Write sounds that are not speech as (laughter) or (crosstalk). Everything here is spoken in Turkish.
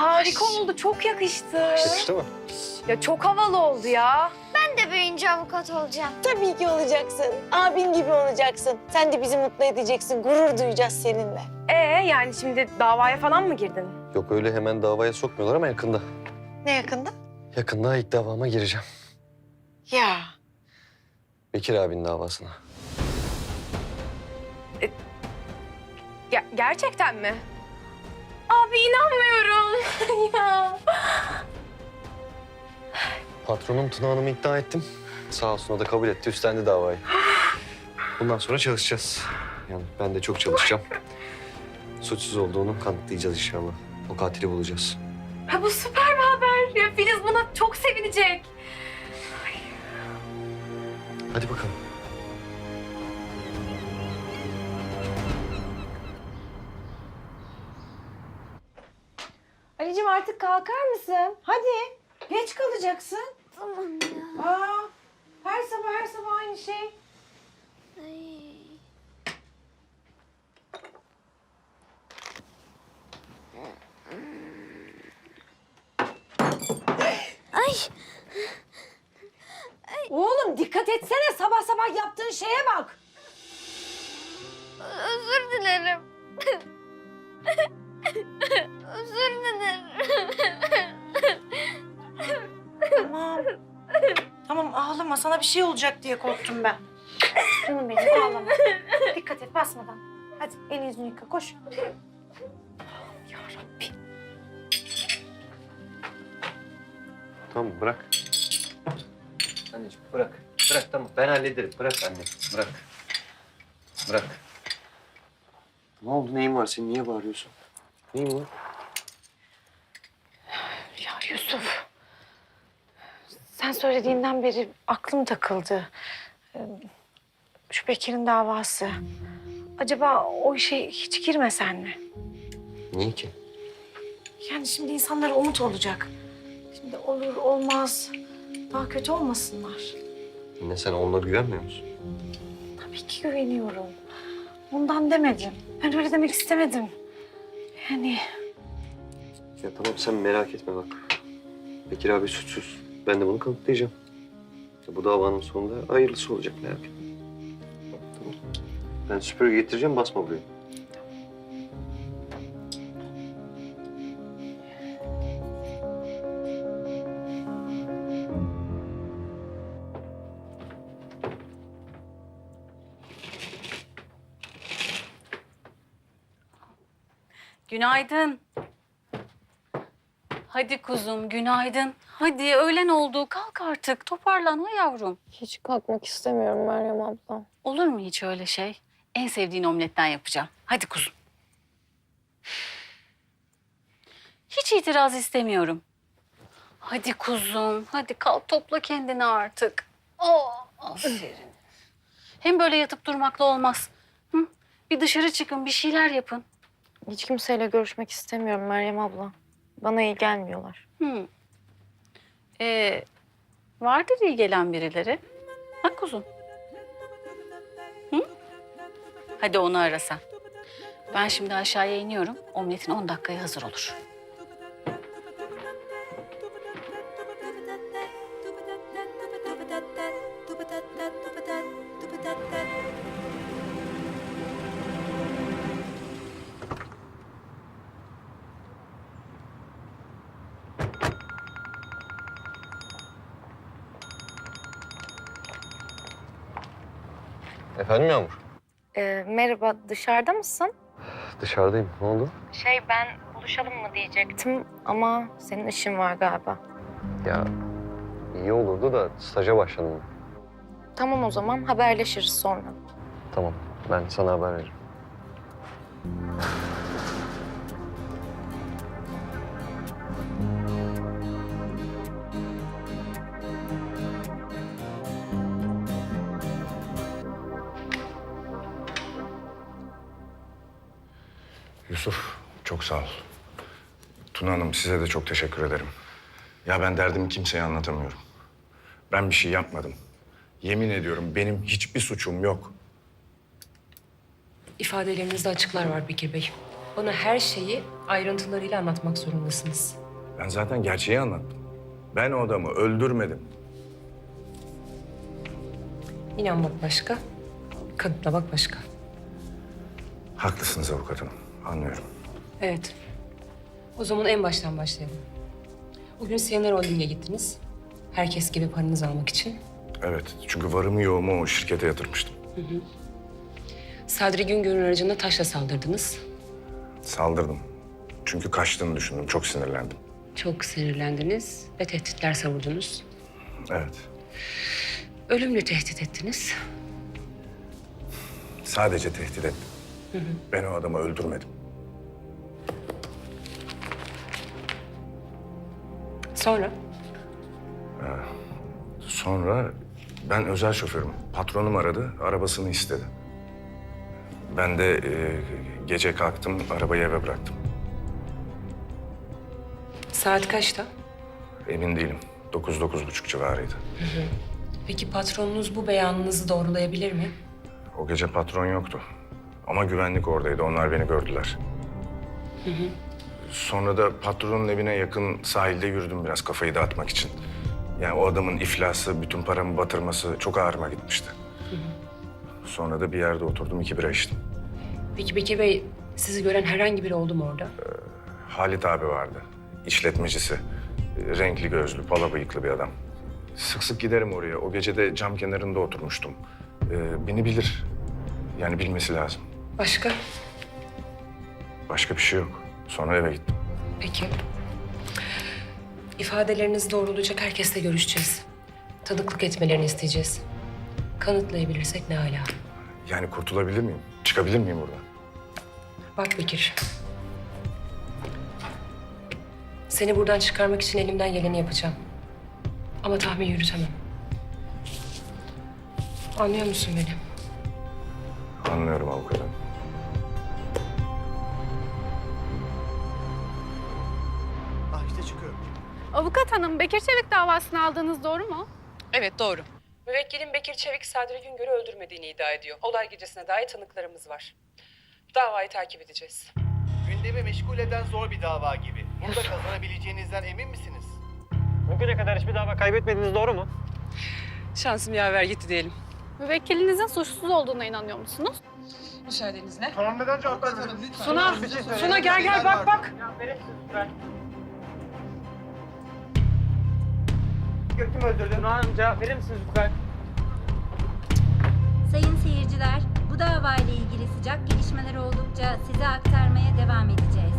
Harika oldu. Çok yakıştı. Yakıştı mı? Ya çok havalı oldu ya. Ben de büyüyünce avukat olacağım. Tabii ki olacaksın. Abin gibi olacaksın. Sen de bizi mutlu edeceksin. Gurur duyacağız seninle. Ee yani şimdi davaya falan mı girdin? Yok öyle hemen davaya sokmuyorlar ama yakında. Ne yakında? Yakında ilk davama gireceğim. Ya. Bekir abinin davasına. Ya, gerçekten mi? Abi inanmıyorum. (laughs) ya. Patronum Tuna Hanım'ı ikna ettim. Sağ olsun o da kabul etti, üstlendi davayı. Bundan sonra çalışacağız. Yani ben de çok çalışacağım. Suçsuz olduğunu kanıtlayacağız inşallah. O katili bulacağız. Ha, bu süper bir haber. Ya, Filiz buna çok sevinecek. Hadi bakalım. Ali'cim artık kalkar mısın? Hadi. Geç kalacaksın. Tamam ya. Aa, her sabah her sabah aynı şey. Ay. Ay. Oğlum dikkat etsene sabah sabah yaptığın şeye bak. Özür dilerim. Özür dilerim. Tamam. Tamam ağlama sana bir şey olacak diye korktum ben. Canım benim ağlama. Dikkat et basmadan. Hadi elini yüzünü yıka koş. Ya Rabbi. Tamam bırak. Anneciğim bırak. Bırak tamam ben hallederim. Bırak anne. Bırak. Bırak. Ne oldu? Neyin var senin? Niye bağırıyorsun? Neyin var? Ya Yusuf. Sen söylediğinden beri aklım takıldı. Ee, Şu Bekir'in davası. Acaba o işe hiç girmesen mi? Niye ki? Yani şimdi insanlara umut olacak. Şimdi olur olmaz. Daha kötü olmasınlar. Anne sen onlara güvenmiyor musun? Tabii ki güveniyorum. Ondan demedim. Ben öyle demek istemedim. Yani Ya tamam sen merak etme bak. Bekir abi suçsuz. Ben de bunu kanıtlayacağım. Ya bu davanın sonunda hayırlısı olacak merak etme. Tamam. Ben süpürge getireceğim basma buraya. Günaydın. Hadi kuzum, günaydın. Hadi öğlen oldu. Kalk artık. Toparlan ha yavrum. Hiç kalkmak istemiyorum Meryem abla. Olur mu hiç öyle şey? En sevdiğin omletten yapacağım. Hadi kuzum. Hiç itiraz istemiyorum. Hadi kuzum. Hadi kalk topla kendini artık. Oh, aferin. Hem böyle yatıp durmakla olmaz. Hı? Bir dışarı çıkın, bir şeyler yapın. Hiç kimseyle görüşmek istemiyorum Meryem abla. Bana iyi gelmiyorlar. Hı. Ee, vardır iyi gelen birileri. Ha kuzum. Hı? Hadi onu ara sen. Ben şimdi aşağıya iniyorum. Omletin 10 dakikaya hazır olur. Efendim Yağmur? Ee, merhaba, dışarıda mısın? Dışarıdayım. Ne oldu? Şey, ben buluşalım mı diyecektim ama senin işin var galiba. Ya iyi olurdu da staja başladım. Tamam o zaman haberleşiriz sonra. Tamam. Ben sana haber veririm. Yusuf, çok sağ ol. Tuna Hanım, size de çok teşekkür ederim. Ya ben derdimi kimseye anlatamıyorum. Ben bir şey yapmadım. Yemin ediyorum benim hiçbir suçum yok. İfadelerinizde açıklar var Bekir Bey. Bana her şeyi Ayrıntılarıyla anlatmak zorundasınız. Ben zaten gerçeği anlattım. Ben o adamı öldürmedim. İnanmak başka, kanıtlamak başka. Haklısınız avukat hanım. Anlıyorum. Evet. O zaman en baştan başlayalım. Bugün Siyener Holding'e gittiniz. Herkes gibi paranızı almak için. Evet çünkü varımı yoğumu o şirkete yatırmıştım. Sadri Güngör'ün aracına taşla saldırdınız. Saldırdım. Çünkü kaçtığını düşündüm. Çok sinirlendim. Çok sinirlendiniz ve tehditler savurdunuz. Evet. Ölümle tehdit ettiniz. Sadece tehdit ettim. Ben o adamı öldürmedim. Sonra Sonra ben özel şoförüm. Patronum aradı, arabasını istedi. Ben de e, gece kalktım, arabayı eve bıraktım. saat kaçta? Emin değilim. Dokuz, dokuz buçuk civarıydı. Peki patronunuz bu beyanınızı doğrulayabilir mi? O gece patron yoktu. Ama güvenlik oradaydı. Onlar beni gördüler. Sonra da patronun evine yakın sahilde yürüdüm biraz kafayı dağıtmak için. Yani o adamın iflası, bütün paramı batırması çok ağrıma gitmişti. Sonra da bir yerde oturdum, iki bira içtim. Peki Bekir Bey sizi gören herhangi biri oldu mu orada? Halit abi vardı. işletmecisi. E, Renkli gözlü, pala bıyıklı bir adam. Sık sık giderim oraya. O gece de cam kenarında oturmuştum. Ee, beni bilir. Yani bilmesi lazım. Başka? Başka bir şey yok. Sonra eve gittim. Peki. İfadelerinizi doğrulayacak herkesle görüşeceğiz. Tanıklık etmelerini isteyeceğiz. Kanıtlayabilirsek ne hala. Yani kurtulabilir miyim? Çıkabilir miyim buradan? Bak Bekir. Seni buradan çıkarmak için elimden geleni yapacağım. Ama tahmin yürütemem. Anlıyor musun beni? İşte çıkıyorum. Avukat hanım Bekir Çevik davasını aldığınız doğru mu? Evet doğru. Müvekkilim Bekir Çevik Sadri Güngör'ü öldürmediğini iddia ediyor. Olay gecesine dair tanıklarımız var. Davayı takip edeceğiz. Gündemi meşgul eden zor bir dava gibi. Burada kazanabileceğinizden emin misiniz? Bugüne kadar hiçbir dava kaybetmediğiniz doğru mu? Şansım yaver gitti diyelim. Müvekkilinizin suçsuz olduğuna inanıyor musunuz? Müsaadenizle. Tamam neden cevap vermedin? Suna, Suna gel gel bak bak. Kim öldürdü? Tuna Hanım cevap verir misiniz lütfen? Sayın seyirciler, bu davayla ilgili sıcak gelişmeler oldukça size aktarmaya devam edeceğiz.